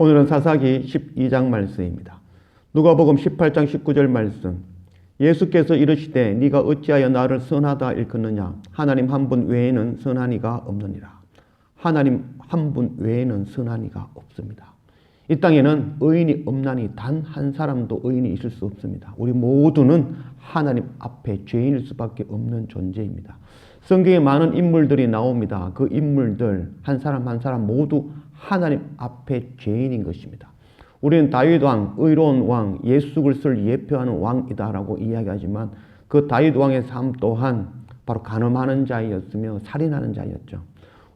오늘은 사사기 12장 말씀입니다. 누가복음 18장 19절 말씀. 예수께서 이르시되 네가 어찌하여 나를 선하다 일컫느냐 하나님 한 분 외에는 선한 이가 없느니라. 하나님 한 분 외에는 선한 이가 없습니다. 이 땅에는 의인이 없나니 단 한 사람도 의인이 있을 수 없습니다. 우리 모두는 하나님 앞에 죄인일 수밖에 없는 존재입니다. 성경에 많은 인물들이 나옵니다. 그 인물들 한 사람 한 사람 모두 하나님 앞에 죄인인 것입니다. 우리는 다윗 왕, 의로운 왕, 예수 그리스도를 예표하는 왕이다라고 이야기하지만 그 다윗 왕의 삶 또한 바로 간음하는 자였으며 살인하는 자였죠.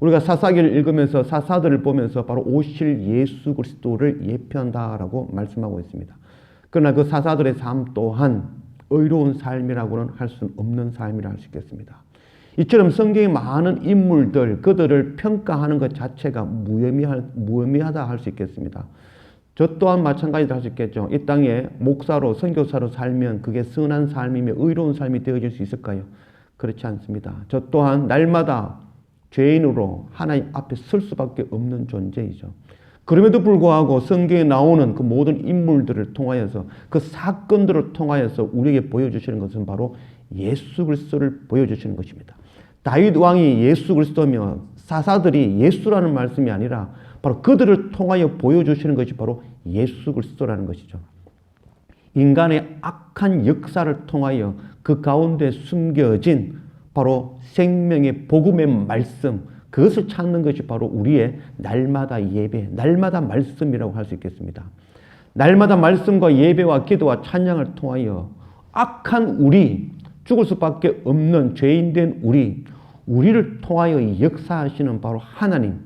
우리가 사사기를 읽으면서 사사들을 보면서 바로 오실 예수 그리스도를 예표한다라고 말씀하고 있습니다. 그러나 그 사사들의 삶 또한 의로운 삶이라고는 할 수 없는 삶이라 할 수 있겠습니다. 이처럼 성경의 많은 인물들, 그들을 평가하는 것 자체가 무의미하, 무의미하다 할 수 있겠습니다. 저 또한 마찬가지다 할수 있겠죠. 이 땅에 목사로, 선교사로 살면 그게 선한 삶이며 의로운 삶이 되어질 수 있을까요? 그렇지 않습니다. 저 또한 날마다 죄인으로 하나님 앞에 설 수밖에 없는 존재이죠. 그럼에도 불구하고 성경에 나오는 그 모든 인물들을 통하여서 그 사건들을 통하여서 우리에게 보여주시는 것은 바로 예수 그리스도를 보여주시는 것입니다. 다윗 왕이 예수 그리스도며 사사들이 예수라는 말씀이 아니라 바로 그들을 통하여 보여주시는 것이 바로 예수 그리스도라는 것이죠. 인간의 악한 역사를 통하여 그 가운데 숨겨진 바로 생명의 복음의 말씀, 그것을 찾는 것이 바로 우리의 날마다 예배, 날마다 말씀이라고 할 수 있겠습니다. 날마다 말씀과 예배와 기도와 찬양을 통하여 악한 우리, 죽을 수밖에 없는 죄인된 우리, 우리를 통하여 역사하시는 바로 하나님,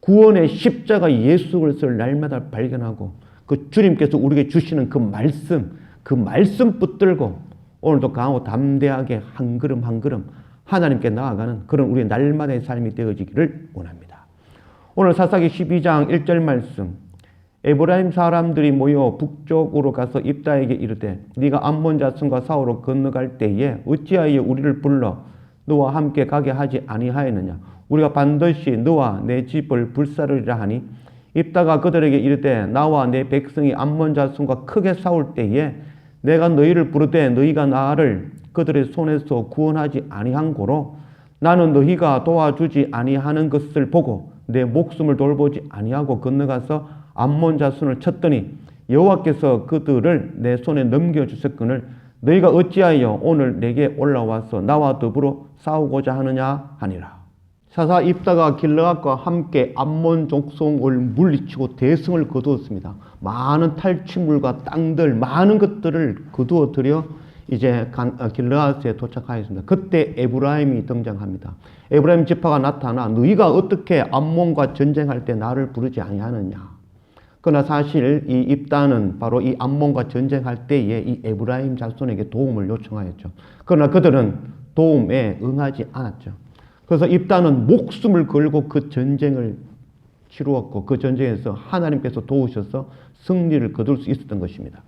구원의 십자가 예수 그리스도를 날마다 발견하고 그 주님께서 우리에게 주시는 그 말씀, 그 말씀 붙들고 오늘도 강하고 담대하게 한 걸음 한 걸음 하나님께 나아가는 그런 우리의 날마다의 삶이 되어지기를 원합니다. 오늘 사사기 12장 1절 말씀 에브라임 사람들이 모여 북쪽으로 가서 입다에게 이르되 네가 암몬 자손과 사우로 건너갈 때에 어찌하여 우리를 불러 너와 함께 가게 하지 아니하였느냐? 우리가 반드시 너와 내 집을 불사르리라 하니 입다가 그들에게 이르되 나와 내 백성이 암몬 자손과 크게 싸울 때에 내가 너희를 부르되 너희가 나를 그들의 손에서 구원하지 아니한 고로 나는 너희가 도와주지 아니하는 것을 보고 내 목숨을 돌보지 아니하고 건너가서 암몬 자손을 쳤더니 여호와께서 그들을 내 손에 넘겨 주셨거늘 너희가 어찌하여 오늘 내게 올라와서 나와 더불어 싸우고자 하느냐 하니라. 사사 입다가 길르앗과 함께 암몬 족속을 물리치고 대승을 거두었습니다. 많은 탈취물과 땅들, 많은 것들을 거두어 들여 이제 어, 길르앗에 도착하였습니다. 그때 에브라임이 등장합니다. 에브라임 지파가 나타나 너희가 어떻게 암몬과 전쟁할 때 나를 부르지 아니하느냐. 그러나 사실 이 입단은 바로 이 암몬과 전쟁할 때에 이 에브라임 자손에게 도움을 요청하였죠. 그러나 그들은 도움에 응하지 않았죠. 그래서 입단은 목숨을 걸고 그 전쟁을 치루었고 그 전쟁에서 하나님께서 도우셔서 승리를 거둘 수 있었던 것입니다.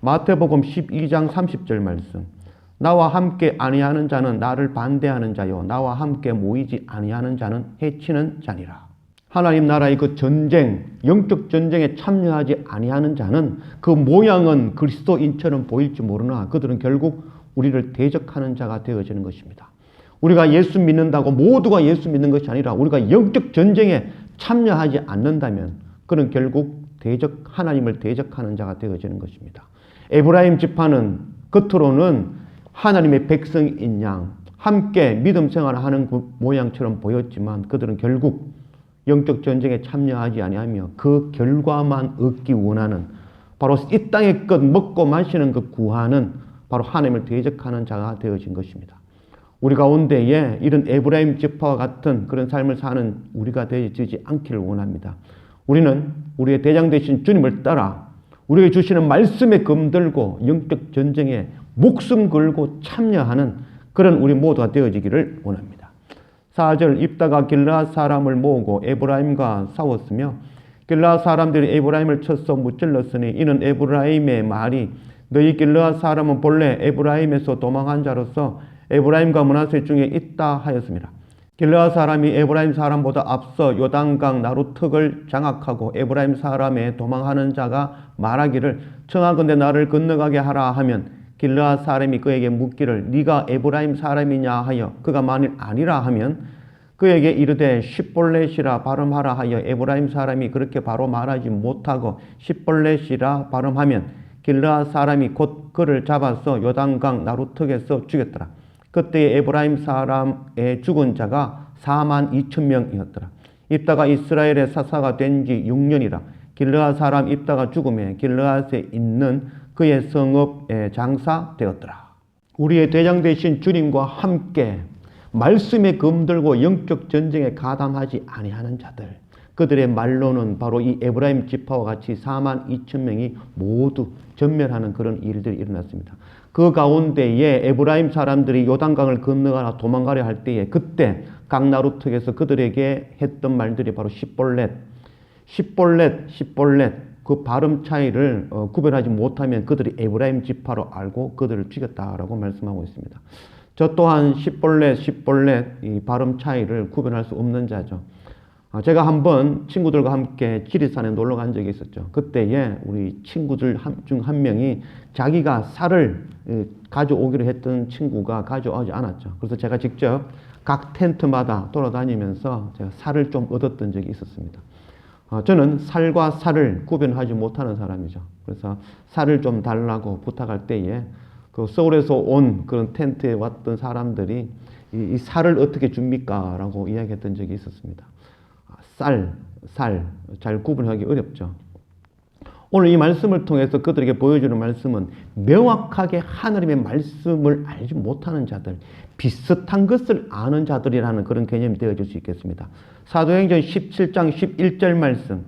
마태복음 12장 30절 말씀. 나와 함께 아니하는 자는 나를 반대하는 자요 나와 함께 모이지 아니하는 자는 해치는 자니라. 하나님 나라의 그 전쟁, 영적 전쟁에 참여하지 아니하는 자는 그 모양은 그리스도인처럼 보일지 모르나 그들은 결국 우리를 대적하는 자가 되어지는 것입니다. 우리가 예수 믿는다고 모두가 예수 믿는 것이 아니라 우리가 영적 전쟁에 참여하지 않는다면 그는 결국 대적 하나님을 대적하는 자가 되어지는 것입니다. 에브라임 지파는 겉으로는 하나님의 백성인 양 함께 믿음 생활을 하는 그 모양처럼 보였지만 그들은 결국 영적 전쟁에 참여하지 아니하며 그 결과만 얻기 원하는 바로 이 땅의 것 먹고 마시는 그 구하는 바로 하나님을 대적하는 자가 되어진 것입니다. 우리 가운데에 이런 에브라임 지파와 같은 그런 삶을 사는 우리가 되지 않기를 원합니다. 우리는 우리의 대장 되신 주님을 따라 우리에게 주시는 말씀에 검들고 영적 전쟁에 목숨 걸고 참여하는 그런 우리 모두가 되어지기를 원합니다. 4절 입다가 길라 사람을 모으고 에브라임과 싸웠으며 길라 사람들이 에브라임을 쳐서 무찔렀으니 이는 에브라임의 말이 너희 길라 사람은 본래 에브라임에서 도망한 자로서 에브라임과 문하세 중에 있다 하였습니다. 길르앗 사람이 에브라임 사람보다 앞서 요단강 나루턱을 장악하고 에브라임 사람의 도망하는 자가 말하기를 청하건대 나를 건너가게 하라 하면 길르앗 사람이 그에게 묻기를 네가 에브라임 사람이냐 하여 그가 만일 아니라 하면 그에게 이르되 십볼렛이라 발음하라 하여 에브라임 사람이 그렇게 바로 말하지 못하고 십볼렛이라 발음하면 길르앗 사람이 곧 그를 잡아서 요단강 나루턱에서 죽였더라. 그때 에브라임 사람의 죽은 자가 4만 2천 명이었더라. 입다가 이스라엘의 사사가 된 지 6년이라. 길르앗 사람 입다가 죽음에 길르앗에 있는 그의 성읍에 장사되었더라. 우리의 대장 되신 주님과 함께 말씀에 금들고 영적 전쟁에 가담하지 아니하는 자들. 그들의 말로는 바로 이 에브라임 지파와 같이 4만 2천 명이 모두 전멸하는 그런 일들이 일어났습니다. 그 가운데에 에브라임 사람들이 요단강을 건너가라 도망가려 할 때에 그때 강나루턱에서 그들에게 했던 말들이 바로 십볼렛, 십볼렛, 십볼렛 그 발음 차이를 어, 구별하지 못하면 그들이 에브라임 지파로 알고 그들을 죽였다라고 말씀하고 있습니다. 저 또한 십볼렛, 십볼렛 이 발음 차이를 구별할 수 없는 자죠. 아, 제가 한번 친구들과 함께 지리산에 놀러 간 적이 있었죠. 그때에 우리 친구들 중 한 명이 자기가 쌀을 가져오기로 했던 친구가 가져오지 않았죠. 그래서 제가 직접 각 텐트마다 돌아다니면서 제가 쌀을 좀 얻었던 적이 있었습니다. 아, 저는 쌀과 쌀을 구별하지 못하는 사람이죠. 그래서 쌀을 좀 달라고 부탁할 때에 그 서울에서 온 그런 텐트에 왔던 사람들이 이, 이 쌀을 어떻게 줍니까? 라고 이야기했던 적이 있었습니다. 쌀, 살, 잘 구분하기 어렵죠. 오늘 이 말씀을 통해서 그들에게 보여주는 말씀은 명확하게 하나님의 말씀을 알지 못하는 자들, 비슷한 것을 아는 자들이라는 그런 개념이 되어질 수 있겠습니다. 사도행전 17장 11절 말씀.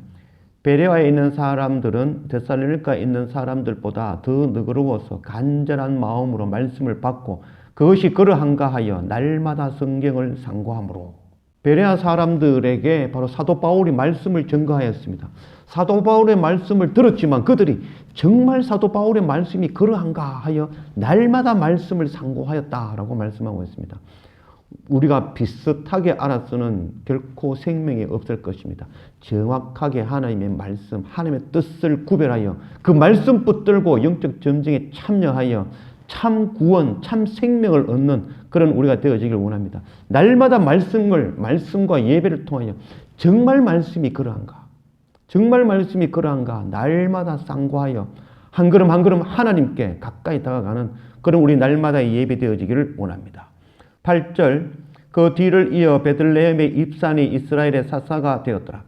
베레아에 있는 사람들은 데살로니가에 있는 사람들보다 더 너그러워서 간절한 마음으로 말씀을 받고 그것이 그러한가 하여 날마다 성경을 상고함으로 베레아 사람들에게 바로 사도 바울이 말씀을 전가하였습니다. 사도 바울의 말씀을 들었지만 그들이 정말 사도 바울의 말씀이 그러한가 하여 날마다 말씀을 상고하였다라고 말씀하고 있습니다. 우리가 비슷하게 알아서는 결코 생명이 없을 것입니다. 정확하게 하나님의 말씀, 하나님의 뜻을 구별하여 그 말씀 붙들고 영적 전쟁에 참여하여 참 구원, 참 생명을 얻는 그런 우리가 되어지길 원합니다. 날마다 말씀을, 말씀과 예배를 통하여 정말 말씀이 그러한가? 정말 말씀이 그러한가? 날마다 쌍구하여 한 걸음 한 걸음 하나님께 가까이 다가가는 그런 우리 날마다 예배 되어지기를 원합니다. 8절 그 뒤를 이어 베들레헴의 입산이 이스라엘의 사사가 되었더라.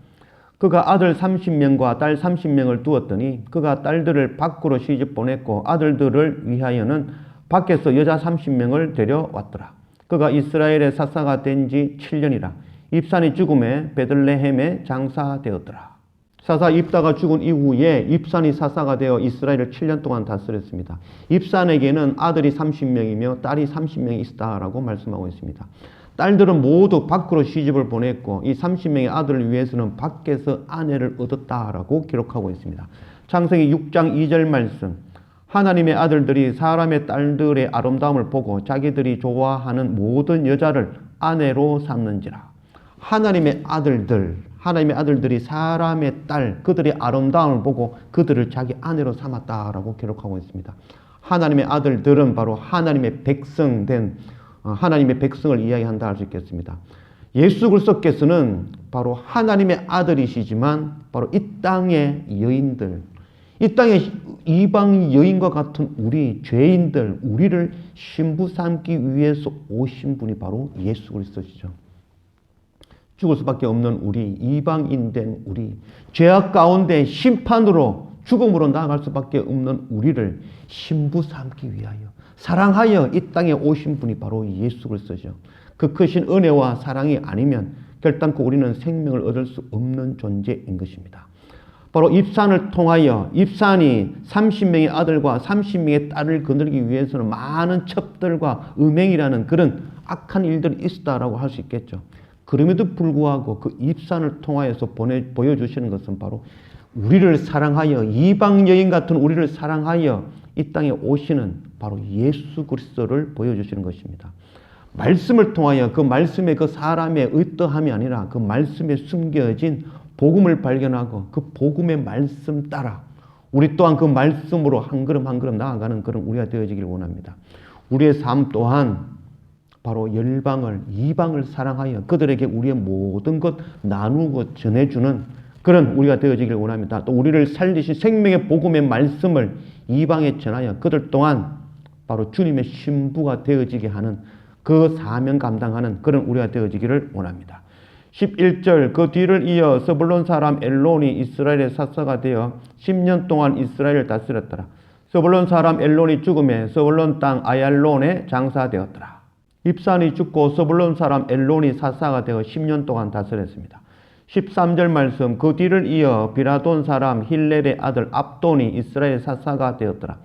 그가 아들 30명과 딸 30명을 두었더니 그가 딸들을 밖으로 시집 보냈고 아들들을 위하여는 밖에서 여자 30명을 데려왔더라. 그가 이스라엘의 사사가 된 지 7년이라. 입산이 죽음에 베들레헴에 장사되었더라. 사사 입다가 죽은 이후에 입산이 사사가 되어 이스라엘을 7년 동안 다스렸습니다. 입산에게는 아들이 30명이며 딸이 30명이 있다라고 말씀하고 있습니다. 딸들은 모두 밖으로 시집을 보냈고 이 30명의 아들을 위해서는 밖에서 아내를 얻었다라고 기록하고 있습니다. 창세기 6장 2절 말씀. 하나님의 아들들이 사람의 딸들의 아름다움을 보고 자기들이 좋아하는 모든 여자를 아내로 삼는지라. 하나님의 아들들, 하나님의 아들들이 사람의 딸, 그들의 아름다움을 보고 그들을 자기 아내로 삼았다라고 기록하고 있습니다. 하나님의 아들들은 바로 하나님의 백성된 어, 하나님의 백성을 이야기한다 할 수 있겠습니다. 예수 그리스도께서는 바로 하나님의 아들이시지만 바로 이 땅의 여인들, 이 땅의 이방 여인과 같은 우리 죄인들, 우리를 신부 삼기 위해서 오신 분이 바로 예수 그리스도시죠. 죽을 수밖에 없는 우리, 이방인 된 우리, 죄악 가운데 심판으로 죽음으로 나아갈 수밖에 없는 우리를 신부 삼기 위하여 사랑하여 이 땅에 오신 분이 바로 예수 그리스도죠. 그 크신 은혜와 사랑이 아니면 결단코 우리는 생명을 얻을 수 없는 존재인 것입니다. 바로 입산을 통하여 입산이 30명의 아들과 30명의 딸을 거느리기 위해서는 많은 첩들과 음행이라는 그런 악한 일들이 있었다라고 할 수 있겠죠. 그럼에도 불구하고 그 입산을 통하여서 보내, 보여주시는 것은 바로 우리를 사랑하여 이방 여인 같은 우리를 사랑하여 이 땅에 오시는 바로 예수 그리스도를 보여주시는 것입니다. 말씀을 통하여 그 말씀의 그 사람의 의떠함이 아니라 그 말씀에 숨겨진 복음을 발견하고 그 복음의 말씀 따라 우리 또한 그 말씀으로 한 걸음 한 걸음 나아가는 그런 우리가 되어지길 원합니다. 우리의 삶 또한 바로 열방을 이방을 사랑하여 그들에게 우리의 모든 것 나누고 전해주는 그런 우리가 되어지길 원합니다. 또 우리를 살리신 생명의 복음의 말씀을 이방에 전하여 그들 또한 바로 주님의 신부가 되어지게 하는 그 사명 감당하는 그런 우리가 되어지기를 원합니다. 11절 그 뒤를 이어 서불론 사람 엘론이 이스라엘의 사사가 되어 10년 동안 이스라엘을 다스렸더라. 서불론 사람 엘론이 죽음에 서불론 땅 아얄론에 장사되었더라. 입산이 죽고 서불론 사람 엘론이 사사가 되어 10년 동안 다스렸습니다. 13절 말씀 그 뒤를 이어 비라돈 사람 힐렐의 아들 압돈이 이스라엘 사사가 되었더라.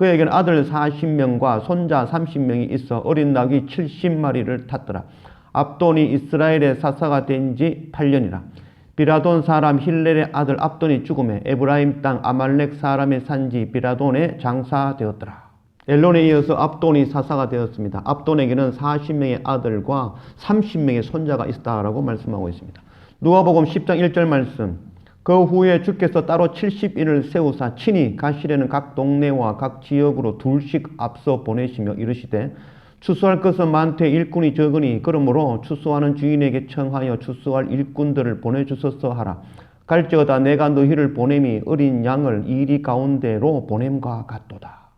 그에게는 아들 40명과 손자 30명이 있어 어린 낙이 70마리를 탔더라. 압돈이 이스라엘의 사사가 된 지 8년이라. 비라돈 사람 힐렐의 아들 압돈이 죽음에 에브라임 땅 아말렉 사람의 산지 비라돈에 장사되었더라. 엘론에 이어서 압돈이 사사가 되었습니다. 압돈에게는 40명의 아들과 30명의 손자가 있다라고 말씀하고 있습니다. 누가복음 10장 1절 말씀. 그 후에 주께서 따로 70인을 세우사 친히 가시려는 각 동네와 각 지역으로 둘씩 앞서 보내시며 이르시되 추수할 것은 많되 일꾼이 적으니 그러므로 추수하는 주인에게 청하여 추수할 일꾼들을 보내주소서 하라. 갈지어다 내가 너희를 보냄이 어린 양을 이리 가운데로 보냄과 같도다.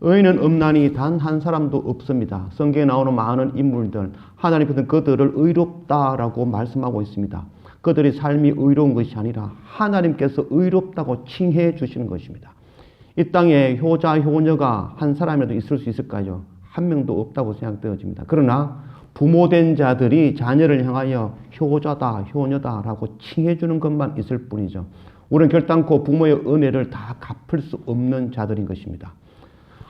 의인은 없나니 단한 사람도 없습니다. 성경에 나오는 많은 인물들, 하나님께서는 그들을 의롭다라고 말씀하고 있습니다. 그들의 삶이 의로운 것이 아니라 하나님께서 의롭다고 칭해 주시는 것입니다. 이 땅에 효자, 효녀가 한 사람이라도 있을 수 있을까요? 한 명도 없다고 생각되어집니다. 그러나 부모된 자들이 자녀를 향하여 효자다, 효녀다라고 칭해주는 것만 있을 뿐이죠. 우리는 결단코 부모의 은혜를 다 갚을 수 없는 자들인 것입니다.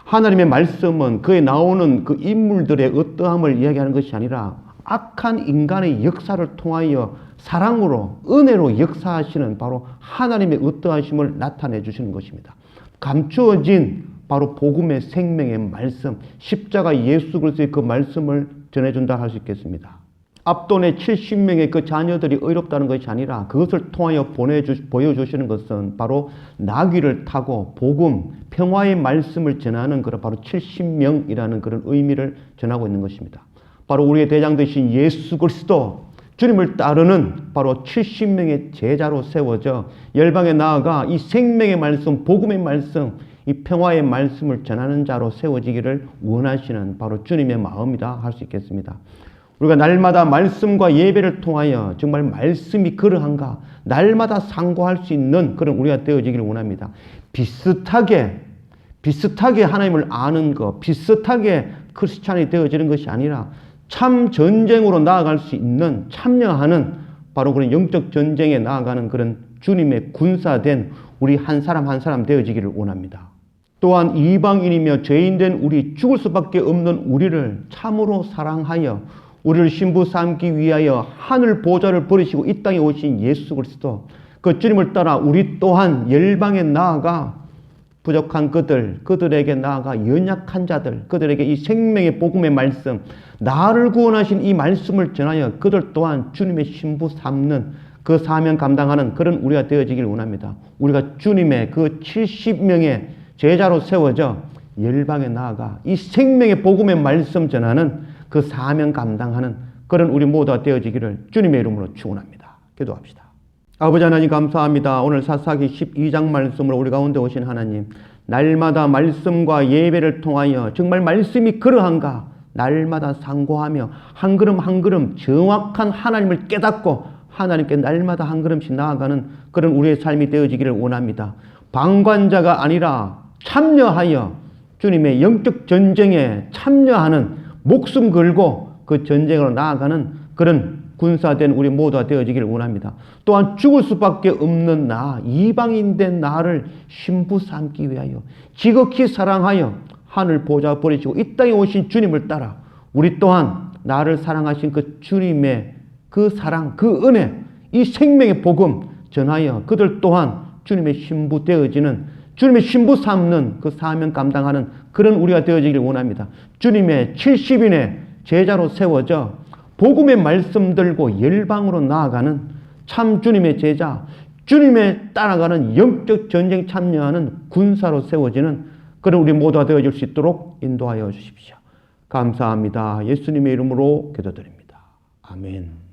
하나님의 말씀은 그에 나오는 그 인물들의 어떠함을 이야기하는 것이 아니라 악한 인간의 역사를 통하여 사랑으로 은혜로 역사하시는 바로 하나님의 어떠하심을 나타내 주시는 것입니다. 감추어진 바로 복음의 생명의 말씀, 십자가 예수 그리스도의 그 말씀을 전해준다 할 수 있겠습니다. 압돈의 70명의 그 자녀들이 의롭다는 것이 아니라 그것을 통하여 보내주, 보여주시는 것은 바로 나귀를 타고 복음, 평화의 말씀을 전하는 그런 바로 70명이라는 그런 의미를 전하고 있는 것입니다. 바로 우리의 대장 되신 예수 그리스도 주님을 따르는 바로 70명의 제자로 세워져 열방에 나아가 이 생명의 말씀, 복음의 말씀, 이 평화의 말씀을 전하는 자로 세워지기를 원하시는 바로 주님의 마음이다 할 수 있겠습니다. 우리가 날마다 말씀과 예배를 통하여 정말 말씀이 그러한가 날마다 상고할 수 있는 그런 우리가 되어지기를 원합니다. 비슷하게 비슷하게 하나님을 아는 것, 비슷하게 크리스찬이 되어지는 것이 아니라 참 전쟁으로 나아갈 수 있는 참여하는 바로 그런 영적 전쟁에 나아가는 그런 주님의 군사된 우리 한 사람 한 사람 되어지기를 원합니다. 또한 이방인이며 죄인된 우리 죽을 수밖에 없는 우리를 참으로 사랑하여 우리를 신부 삼기 위하여 하늘 보좌를 버리시고 이 땅에 오신 예수 그리스도 그 주님을 따라 우리 또한 열방에 나아가 부족한 그들, 그들에게 나아가 연약한 자들, 그들에게 이 생명의 복음의 말씀, 나를 구원하신 이 말씀을 전하여 그들 또한 주님의 신부 삼는 그 사명 감당하는 그런 우리가 되어지길 원합니다. 우리가 주님의 그 70명의 제자로 세워져 열방에 나아가 이 생명의 복음의 말씀 전하는 그 사명 감당하는 그런 우리 모두가 되어지기를 주님의 이름으로 축원합니다. 기도합시다. 아버지 하나님 감사합니다. 오늘 사사기 12장 말씀으로 우리 가운데 오신 하나님 날마다 말씀과 예배를 통하여 정말 말씀이 그러한가 날마다 상고하며 한 걸음 한 걸음 정확한 하나님을 깨닫고 하나님께 날마다 한 걸음씩 나아가는 그런 우리의 삶이 되어지기를 원합니다. 방관자가 아니라 참여하여 주님의 영적 전쟁에 참여하는 목숨 걸고 그 전쟁으로 나아가는 그런 군사된 우리 모두가 되어지기를 원합니다. 또한 죽을 수밖에 없는 나, 이방인된 나를 신부 삼기 위하여 지극히 사랑하여 하늘 보좌 버리시고 이 땅에 오신 주님을 따라 우리 또한 나를 사랑하신 그 주님의 그 사랑, 그 은혜, 이 생명의 복음 전하여 그들 또한 주님의 신부 되어지는 주님의 신부 삼는 그 사명 감당하는 그런 우리가 되어지기를 원합니다. 주님의 70인의 제자로 세워져 복음의 말씀 들고 열방으로 나아가는 참 주님의 제자, 주님의 따라가는 영적 전쟁 참여하는 군사로 세워지는 그런 우리 모두가 되어줄 수 있도록 인도하여 주십시오. 감사합니다. 예수님의 이름으로 기도드립니다. 아멘.